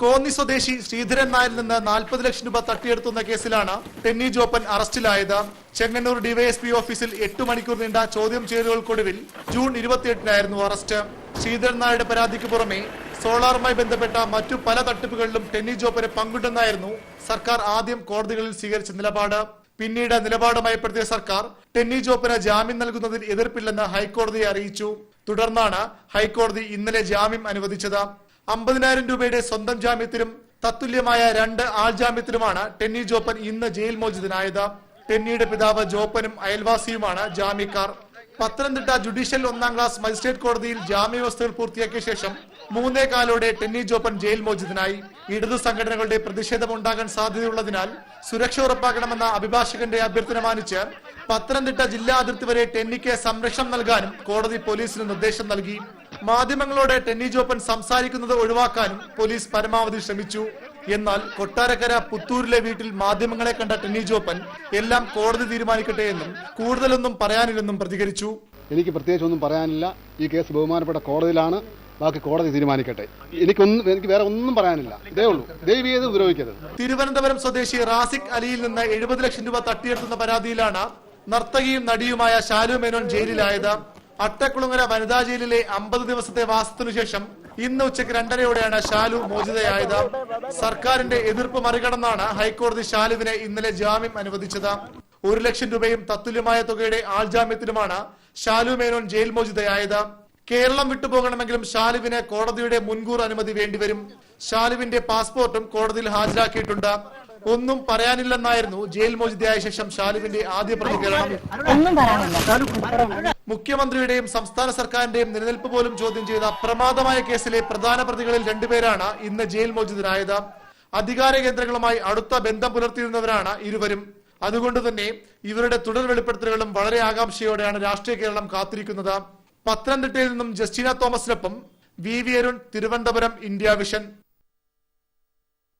കോന്നി സ്വദേശി ശ്രീധരൻ നായരിൽ നിന്ന് നാൽപ്പത് ലക്ഷം രൂപ തട്ടിയെടുത്തുന്ന കേസിലാണ് ടെന്നി ജോപ്പൻ അറസ്റ്റിലായത്. ചെങ്ങന്നൂർ ഡിവൈഎസ്പി ഓഫീസിൽ എട്ട് മണിക്കൂർ നീണ്ട ചോദ്യം ചെയ്യലുകൾക്കൊടുവിൽ ജൂൺ ഇരുപത്തിയെട്ടിനായിരുന്നു അറസ്റ്റ്. ശ്രീധരൻ നായരുടെ പരാതിക്ക് പുറമെ സോളാറുമായി ബന്ധപ്പെട്ട മറ്റു പല തട്ടിപ്പുകളിലും ടെന്നി ജോപ്പന് പങ്കുണ്ടെന്നായിരുന്നു സർക്കാർ ആദ്യം കോടതികളിൽ സ്വീകരിച്ച നിലപാട്. പിന്നീട് നിലപാട് മയപ്പെടുത്തിയ സർക്കാർ ടെന്നി ജോപ്പന് ജാമ്യം നൽകുന്നതിൽ എതിർപ്പില്ലെന്ന് ഹൈക്കോടതിയെ അറിയിച്ചു. തുടർന്നാണ് ഹൈക്കോടതി ഇന്നലെ ജാമ്യം അനുവദിച്ചത്. അമ്പതിനായിരം രൂപയുടെ സ്വന്തം ജാമ്യത്തിലും തത്തുല്യമായ രണ്ട് ആൾ ആൾജാമ്യത്തിലുമാണ് ടെന്നി ജോപ്പൻ ഇന്ന് ജയിൽ മോചിതനായത്. ടെന്നിയുടെ പിതാവ് ജോപ്പനും അയൽവാസിയുമാണ് ജാമ്യക്കാർ. പത്തനംതിട്ട ജുഡീഷ്യൽ ഒന്നാം ക്ലാസ് മജിസ്ട്രേറ്റ് കോടതിയിൽ ജാമ്യവ്യവസ്ഥകൾ പൂർത്തിയാക്കിയ ശേഷം മൂന്നേ കാലോടെ ടെന്നി ജോപ്പൻ ജയിൽ മോചിതനായി. ഇടതു സംഘടനകളുടെ പ്രതിഷേധം പ്രതിഷേധമുണ്ടാകാൻ സാധ്യതയുള്ളതിനാൽ സുരക്ഷ ഉറപ്പാക്കണമെന്ന അഭിഭാഷകന്റെ അഭ്യർത്ഥന മാനിച്ച് പത്തനംതിട്ട ജില്ലാ അതിർത്തി വരെ ടെന്നിക്ക് സംരക്ഷണം നൽകാനും കോടതി പോലീസിന് നിർദ്ദേശം നൽകി. മാധ്യമങ്ങളോട് ടെന്നി ജോപ്പൻ സംസാരിക്കുന്നത് ഒഴിവാക്കാനും പോലീസ് പരമാവധി ശ്രമിച്ചു. എന്നാൽ കൊട്ടാരക്കര പുത്തൂരിലെ വീട്ടിൽ മാധ്യമങ്ങളെ കണ്ട ടെന്നി ജോപ്പൻ എല്ലാം കോടതി തീരുമാനിക്കട്ടെ എന്നും കൂടുതലൊന്നും പറയാനില്ലെന്നും പ്രതികരിച്ചു. എനിക്ക് പ്രത്യേകിച്ച് ഒന്നും പറയാനില്ല. ഈ കേസ് ബഹുമാനപ്പെട്ട കോടതിയിലാണ്. ബാക്കി കോടതി തീരുമാനിക്കട്ടെ. എനിക്കൊന്നും എനിക്ക് വേറെ ഒന്നും പറയാനില്ല. ഇതേ ഉള്ളൂ. ദൈവീയത് ചെയ്ത് ഉപദ്രവിക്കരുത്. തിരുവനന്തപുരം സ്വദേശി റാസിഖ് അലിയിൽ നിന്ന് എഴുപത് ലക്ഷം രൂപ തട്ടിയെടുത്തുന്ന പരാതിയിലാണ് നർത്തകിയും നടിയുമായ ഷാലു മേനോൻ ജയിലിലായത്. അട്ടക്കുളങ്ങര വനിതാ ജയിലിലെ അമ്പത് ദിവസത്തെ വാസത്തിനു ശേഷം ഇന്ന് ഉച്ചയ്ക്ക് രണ്ടരയോടെയാണ് ഷാലു മോചിതയായത്. സർക്കാരിന്റെ എതിർപ്പ് മറികടന്നാണ് ഹൈക്കോടതി ഷാലുവിനെ ഇന്നലെ ജാമ്യം അനുവദിച്ചത്. ഒരു ലക്ഷം രൂപയും തത്തുല്യമായ തുകയുടെ ആൾജാമ്യത്തിലുമാണ് ഷാലു മേനോൻ ജയിൽ മോചിതയായത്. കേരളം വിട്ടുപോകണമെങ്കിലും ഷാലുവിന് കോടതിയുടെ മുൻകൂർ അനുമതി വേണ്ടിവരും. ഷാലുവിന്റെ പാസ്പോർട്ടും കോടതിയിൽ ഹാജരാക്കിയിട്ടുണ്ട്. ഒന്നും പറയാനില്ലെന്നായിരുന്നു ജയിൽ മോചിതയായ ശേഷം ഷാലുവിന്റെ ആദ്യ പ്രതികരണം ഒന്നും പറയാനില്ല. മുഖ്യമന്ത്രിയുടെയും സംസ്ഥാന സർക്കാരിന്റെയും നിലനിൽപ്പ് പോലും ചോദ്യം ചെയ്ത പ്രമാദമായ കേസിലെ പ്രധാന പ്രതികളിൽ രണ്ടുപേരാണ് ഇന്ന് ജയിൽ മോചിതരായത്. അധികാര കേന്ദ്രങ്ങളുമായി അടുത്ത ബന്ധം പുലർത്തിയിരുന്നവരാണ് ഇരുവരും. അതുകൊണ്ട് തന്നെ ഇവരുടെ തുടർ വെളിപ്പെടുത്തലുകളും വളരെ ആകാംക്ഷയോടെയാണ് രാഷ്ട്രീയ കേരളം കാത്തിരിക്കുന്നത്. പത്തനംതിട്ടയിൽ നിന്നും Justina തോമസിനൊപ്പം V V Arun Thiruvananthapuram India vision.